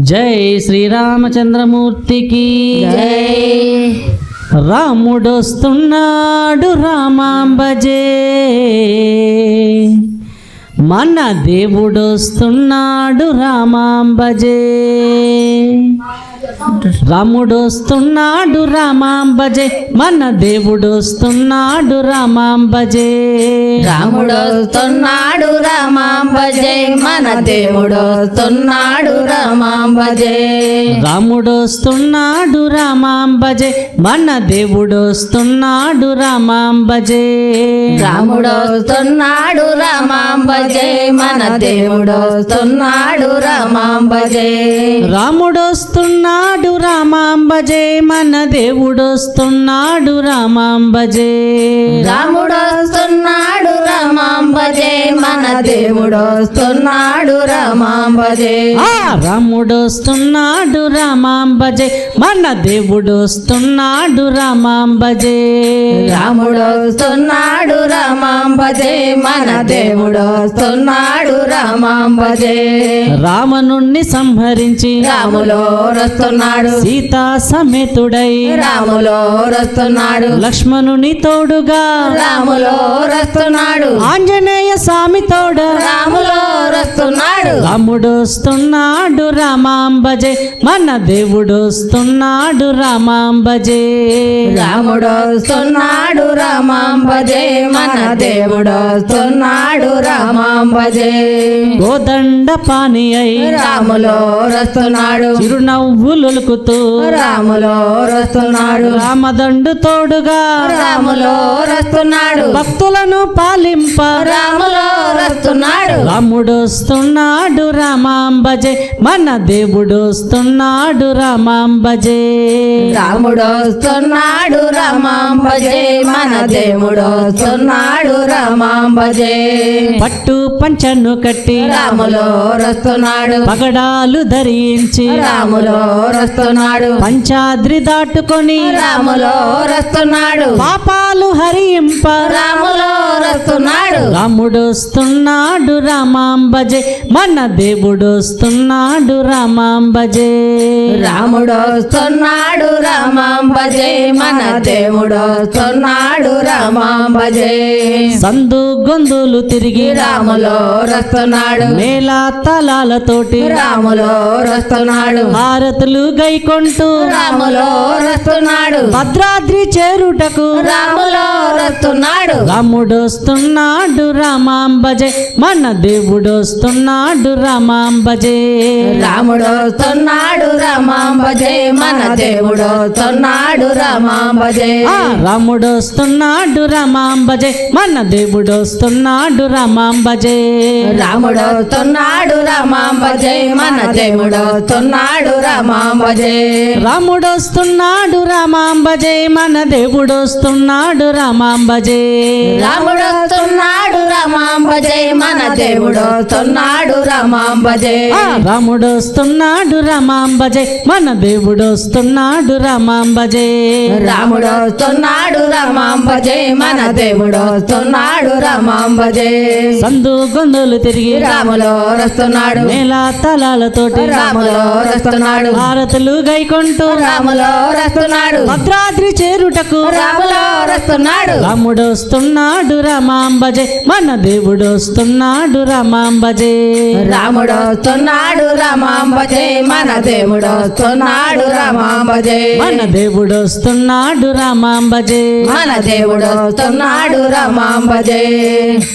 జై శ్రీరామచంద్రమూర్తికి. జై. రాముడొస్తున్నాడు రామాంబజే. మన దేవుడొస్తున్నాడు రామాంబజే. రాముడొస్తున్నాడు రామాంబజే మన దేవుడొస్తున్నాడు రామాంబజే. రాముడొస్తున్నాడు రామాంబజే మన దేవుడొస్తున్నాడు రామాంబజే. రాముడొస్తున్నాడు రామాంబజే మన దేవుడొస్తున్నాడు రామాంబజే. రాముడొస్తున్నాడు రామాంబజే మన దేవుడొస్తున్నాడు రామాంబజే. రాముడొస్తున్నాడు రామాంబజే మన దేవుడొస్తున్నాడు రామాంబజే. రాముడొస్తున్నాడు రామాంబజే మన దేవుడొస్తున్నాడు రామాంబజే. ఆ రాముడొస్తున్నాడు రామాంబజే మన దేవుడొస్తున్నాడు రామాంబజే. రాముడొస్తున్నాడు రామాంబజే మన దేవుడొస్తున్నాడు రామాంబజే. రావణుణ్ణి సంహరించి రాములో రస్తున్నాడు. సీతా సమేతుడై రాములో రస్తున్నాడు. లక్ష్మణుని తోడుగా రాములో రస్తున్నాడు. ఆంజనేయ స్వామి తోడ రాములో రస్తున్నాడు. రాముడొస్తున్నాడు రామాంబజే మన దేవుడొస్తున్నాడు రామాంబజే. రాముడొస్తున్నాడు రామాంబజే మన దేవుడొస్తున్నాడు రామాంబజే. గోదండ పాని అయి రాములో రస్తున్నాడు చిరునవ్వులొలుకుతూ రాములో రస్తున్నాడు రామదండు తోడుగా రాములో రస్తున్నాడు భక్తులను పాలింప రాములో రస్తున్నాడు రాముడొస్తున్నాడు రామాంబజే మన దేవుడొస్తున్నాడు రామాంబజే. రాముడొస్తున్నాడు రామాంబజే మన దేవుడొస్తున్నాడు రామాంబజే. పట్టు పంచను కట్టి రాములో రస్తున్నాడు. పగడాలు ధరించి రాములో రస్తున్నాడు. పంచాద్రి దాటుకొని రాములో రస్తున్నాడు. పాపాలు హరింప రాములో రస్తున్నాడు. రాముడొస్తున్నాడు రామాంబజే. మన దేవుడొస్తున్నాడు రామాంబజే. రాముడొస్తున్నాడు రామాంబజే. మన దేవుడొస్తున్నాడు రామాంబజే. సందు గొంతులు తిరిగి రాములో రస్తున్నాడు. మేళా తలాలతోటి రాములో రస్తున్నాడు. హారతులు గైకొంటూ రాములో రస్తున్నాడు. భద్రాద్రి చేరుటకు రాములో రస్తున్నాడు. రాముడొస్తున్నాడు రామాంబజే. మన దేవుడొస్తున్నాడు రామాంబజే. రాముడొస్తున్నాడు రామాంబజే మన దేవుడొస్తున్నాడు రామాంబజే. ఆ రాముడొస్తున్నాడు రామాంబజే మన దేవుడొస్తున్నాడు రామాంబజే. రాముడొస్తున్నాడు రామాంబజే మన దేవుడొస్తున్నాడు రామాంబజే. రాముడొస్తున్నాడు రామాంబజే మన దేవుడొస్తున్నాడు రామాంబజే. రాముడొస్తున్నాడు రామాంబజే మన దేవుడొస్తున్నాడు రామాంబజే. ఆ రాముడొస్తున్నాడు రామాంబజే మన దేవుడొస్తున్నాడు రామాంబజే. రాముడొస్తున్నాడు రామాంబజే మన దేవుడొస్తున్నాడు రామాంబజే. సందు గొంతులు తిరిగి రాములో రస్తున్నాడు మేళా తలాలతోటి రాములో రస్తున్నాడు హారతులు గైకొంటూ రాములో రస్తున్నాడు భద్రాద్రి చేరుటకు రాములో రస్తున్నాడు రాముడొస్తున్నాడు రామాంబజే మన దేవుడొస్తున్నాడు రామాంబజే. రాముడొస్తున్నాడు రామాంబజే మన దేవుడొస్తున్నాడు రామాంబజే. మన దేవుడొస్తున్నాడు రామాంబజే. మన దేవుడొస్తున్నాడు రామాంబజే.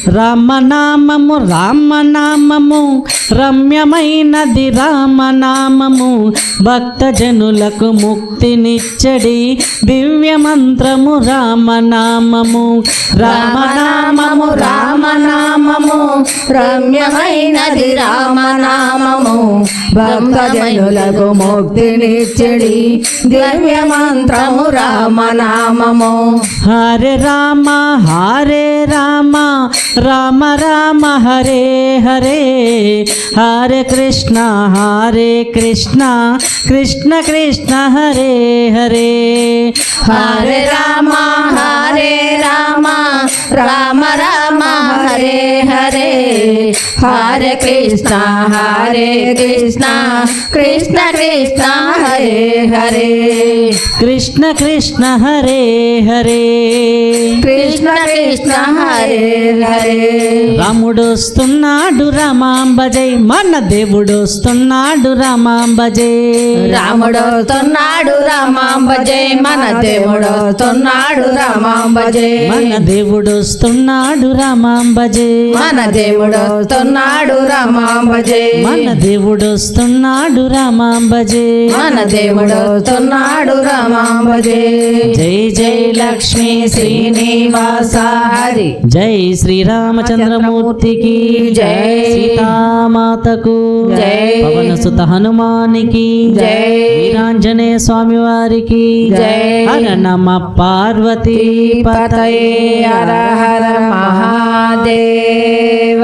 రామనామము రామనామము రమ్యమైనది రామనామము. భక్తజనులకు ముక్తినిచ్చడి దివ్య మంత్రము రామనామము రామనామము రామనామము రమ్యమైనది రామనామము. భక్తజనులకు ముక్తినిచ్చడి దివ్య మంత్రము రామనామము. హరే రామ హరే రామ రామ రామ హరే హరే. హరే కృష్ణ హరే కృష్ణ కృష్ణ కృష్ణ హరే హరే. హరే రామ హరే రామ రామ రామ హరే హరే హరే కృష్ణ హరే కృష్ణ కృష్ణ కృష్ణ హరే హరే కృష్ణ కృష్ణ హరే హరే కృష్ణ కృష్ణ హరే హరే రాముడొస్తున్నాడు రామాంబజై. మన దేవుడొస్తున్నాడు రామాంబజై. రాముడొస్తున్నాడు రామాంబజయ్ మన దేవుడొస్తున్నాడు రామాంబజయ్ మన దేవుడొస్తున్నాడు రామాంబజై. మన దేవుడొస్తున్నాడు రామాంబజయ్ మన దేవుడొస్తున్నాడు రామాంబజై మన దేవుడొస్తున్నాడు రామాంబజయ్ జై జై లక్ష్మీ శ్రీనివాస హరి జై శ్రీరామచంద్రమూర్తికి జై. సీతామాతకు జై. పవన సుత హనుమానికి జై. వీరాంజనేయ స్వామి వారికి జై. హర నమ పార్వతీ పతయే హర హర మహాదేవ